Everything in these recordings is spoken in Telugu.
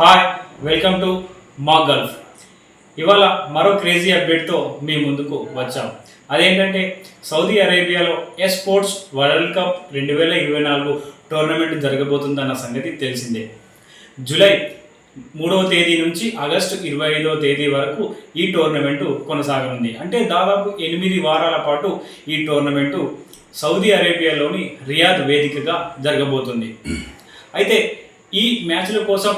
హాయ్ వెల్కమ్ టు మా గల్ఫ్ ఇవాళ మరో క్రేజీ అప్డేట్తో మీ ముందుకు వచ్చాం. అదేంటంటే సౌదీ అరేబియాలో ఎస్పోర్ట్స్ స్పోర్ట్స్ వరల్డ్ కప్ రెండు వేల ఇరవై నాలుగు టోర్నమెంట్ జరగబోతుందన్న సంగతి తెలిసిందే. జూలై మూడవ తేదీ నుంచి ఆగస్టు ఇరవై ఐదవ తేదీ వరకు ఈ టోర్నమెంటు కొనసాగనుంది. అంటే దాదాపు ఎనిమిది వారాల పాటు ఈ టోర్నమెంటు సౌదీ అరేబియాలోని రియాద్ వేదికగా జరగబోతుంది. అయితే ఈ మ్యాచ్ల కోసం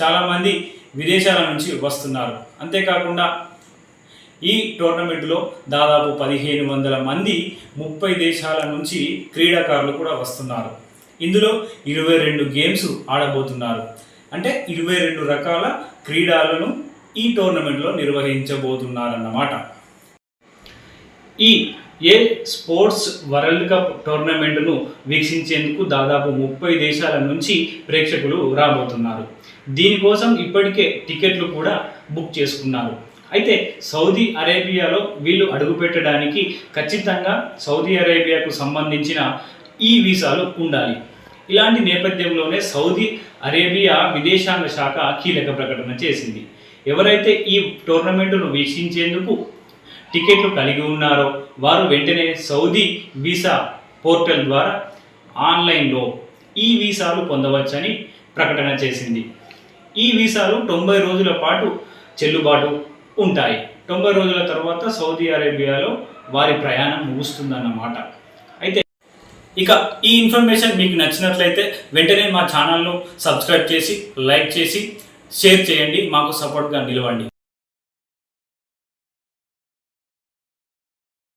చాలామంది విదేశాల నుంచి వస్తున్నారు. అంతేకాకుండా ఈ టోర్నమెంట్లో దాదాపు పదిహేను వందల మంది ముప్పై దేశాల నుంచి క్రీడాకారులు కూడా వస్తున్నారు. ఇందులో ఇరవై రెండు గేమ్స్ ఆడబోతున్నారు. అంటే ఇరవై రెండు రకాల క్రీడలను ఈ టోర్నమెంట్లో నిర్వహించబోతున్నారన్నమాట. ఈ ఏ స్పోర్ట్స్ వరల్డ్ కప్ టోర్నమెంట్ను వీక్షించేందుకు దాదాపు ముప్పై దేశాల నుంచి ప్రేక్షకులు రాబోతున్నారు. దీనికోసం ఇప్పటికే టికెట్లు కూడా బుక్ చేసుకున్నారు. అయితే సౌదీ అరేబియాలో వీళ్ళు అడుగుపెట్టడానికి ఖచ్చితంగా సౌదీ అరేబియాకు సంబంధించిన ఈ వీసాలు ఉండాలి. ఇలాంటి నేపథ్యంలోనే సౌదీ అరేబియా విదేశాంగ శాఖ కీలక ప్రకటన చేసింది. ఎవరైతే ఈ టోర్నమెంటును వీక్షించేందుకు టికెట్లు కలిగి ఉన్నారో వారు వెంటనే సౌదీ వీసా పోర్టల్ ద్వారా ఆన్లైన్లో ఈ వీసాలు పొందవచ్చని ప్రకటన చేసింది. ఈ వీసాలు తొంభై రోజుల పాటు చెల్లుబాటు ఉంటాయి. తొంభై రోజుల తర్వాత సౌదీ అరేబియాలో వారి ప్రయాణం ముగుస్తుందన్నమాట. అయితే ఇక ఈ ఇన్ఫర్మేషన్ మీకు నచ్చినట్లయితే వెంటనే మా ఛానల్ను సబ్స్క్రైబ్ చేసి లైక్ చేసి షేర్ చేయండి. మాకు సపోర్ట్గా నిలవండి.